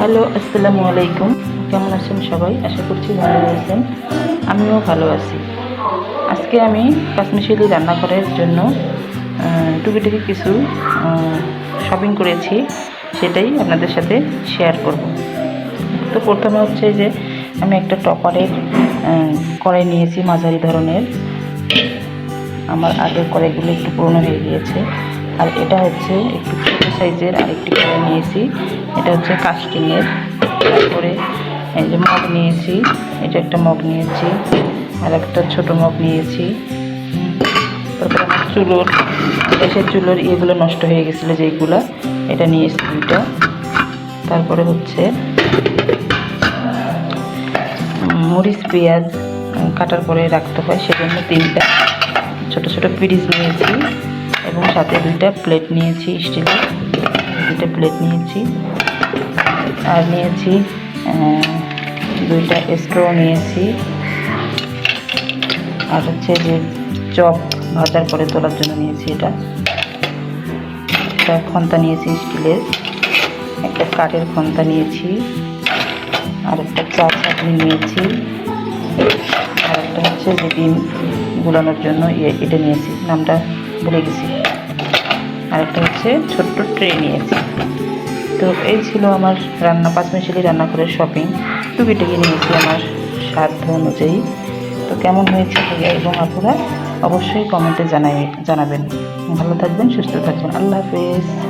Hello, আসসালামু আলাইকুম। কেমন আছেন সবাই? আশা করছি ভালো আছেন। আমিও ভালো আছি। আজকে আমি পাঁচমিশালি রান্নাঘরের জন্য টুকিটাকি কিছু শপিং করেছি। সেটাই আপনাদের সাথে শেয়ার করব। তো প্রথমে হচ্ছে যে, আমি একটা টপারের কড়াই নিয়েছি, মাঝারি ধরনের। আমার আগের কড়াইগুলো একটু পুরনো হয়ে গিয়েছে। আর এটা হচ্ছে একটু ছোটো সাইজের আরেকটি কড়াই নিয়েছি। এটা হচ্ছে কাস্টিংয়ের তারপরে এই যে মগ নিয়েছি, এটা একটা মগ নিয়েছি, আর একটা ছোটো মগ নিয়েছি। তারপরে চুলোর গ্যাসের চুলোর ইয়েগুলো নষ্ট হয়ে গেছিল যেইগুলো এটা নিয়েছি দুইটা। তারপরে হচ্ছে মরিচ পেঁয়াজ কাটার পরে রাখতে হয়, সেজন্য তিনটা। ছোট ছোট পিরিচ নিয়েছি। সাথে দুইটা প্লেট নিয়েছি স্টিলের দুইটা প্লেট নিয়েছি। আর নিয়েছি দুইটা স্ট্র নিয়েছি। আর হচ্ছে যে চপ ভাজার পরে তোলার জন্য নিয়েছি এটা। একটা খন্তা নিয়েছি স্টিলের একটা কাঠের খন্তা নিয়েছি। আর একটা চা চাটনি নিয়েছি। আর একটা হচ্ছে যে ডিম গুলানোর জন্য এটা নিয়েছি। নামটা ভুলে গেছি। আর একটা হচ্ছে ছোট্ট ট্রে নিয়েছি। তো এই ছিল আমার রান্না, পাঁচমিশালি রান্নাঘরের শপিং টুকিটাকি নিয়েছি আমার সাধ্য অনুযায়ী। তো কেমন হয়েছে ভাইয়া এবং আপনারা অবশ্যই কমেন্টে জানাই, জানাবেন। ভালো থাকবেন, সুস্থ থাকবেন। আল্লাহ হাফেজ।